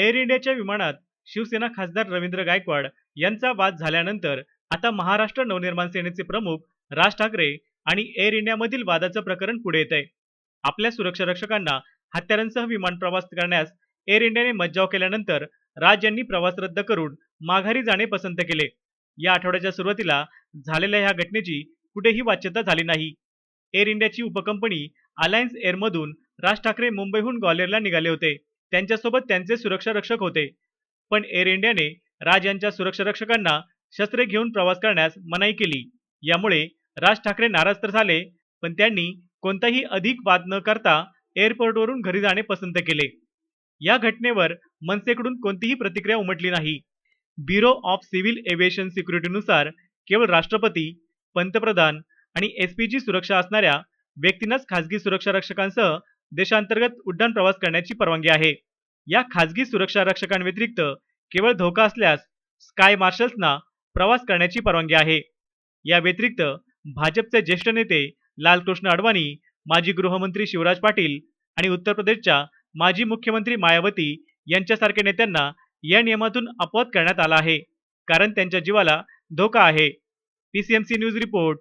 Air इंडियाच्या विमानात शिवसेना खासदार रवींद्र गायकवाड यांचा वाद झाल्यानंतर आता महाराष्ट्र नवनिर्माण सेनेचे प्रमुख राज ठाकरे आणि एअर इंडियामधील वादाचं प्रकरण पुढे येत आहे. आपल्या सुरक्षा रक्षकांना हत्यारांसह विमान प्रवास करण्यास एअर इंडियाने मज्जाव केल्यानंतर राज यांनी प्रवास रद्द करून माघारी जाणे पसंत केले. या आठवड्याच्या सुरुवातीला झालेल्या ह्या घटनेची कुठेही वाच्यता झाली नाही. एअर इंडियाची उपकंपनी अलायन्स एअरमधून राज ठाकरे मुंबईहून ग्वाल्हेरला निघाले होते. त्यांच्यासोबत त्यांचे सुरक्षा रक्षक होते. पण एअर इंडियाने राज यांच्या सुरक्षा रक्षकांना शस्त्रे घेऊन प्रवास करण्यास मनाई केली. यामुळे राज ठाकरे नाराज तर झाले पण त्यांनी कोणताही अधिक वाद न करता एअरपोर्टवरून घरी जाणे पसंत केले. या घटनेवर मनसेकडून कोणतीही प्रतिक्रिया उमटली नाही. ब्युरो ऑफ सिव्हिल एव्हिएशन सिक्युरिटीनुसार केवळ राष्ट्रपती पंतप्रधान आणि एस सुरक्षा असणाऱ्या व्यक्तींनाच खासगी सुरक्षा रक्षकांसह देशांतर्गत उड्डाण प्रवास करण्याची परवानगी आहे. या खाजगी सुरक्षा रक्षकांव्यतिरिक्त केवळ धोका असल्यास स्काय मार्शल्सना प्रवास करण्याची परवानगी आहे. या व्यतिरिक्त भाजपचे ज्येष्ठ नेते लालकृष्ण अडवाणी माजी गृहमंत्री शिवराज पाटील आणि उत्तर प्रदेशच्या माजी मुख्यमंत्री मायावती यांच्यासारख्या नेत्यांना या नियमातून अपवाद करण्यात आला आहे. कारण त्यांच्या जीवाला धोका आहे. PCMC news report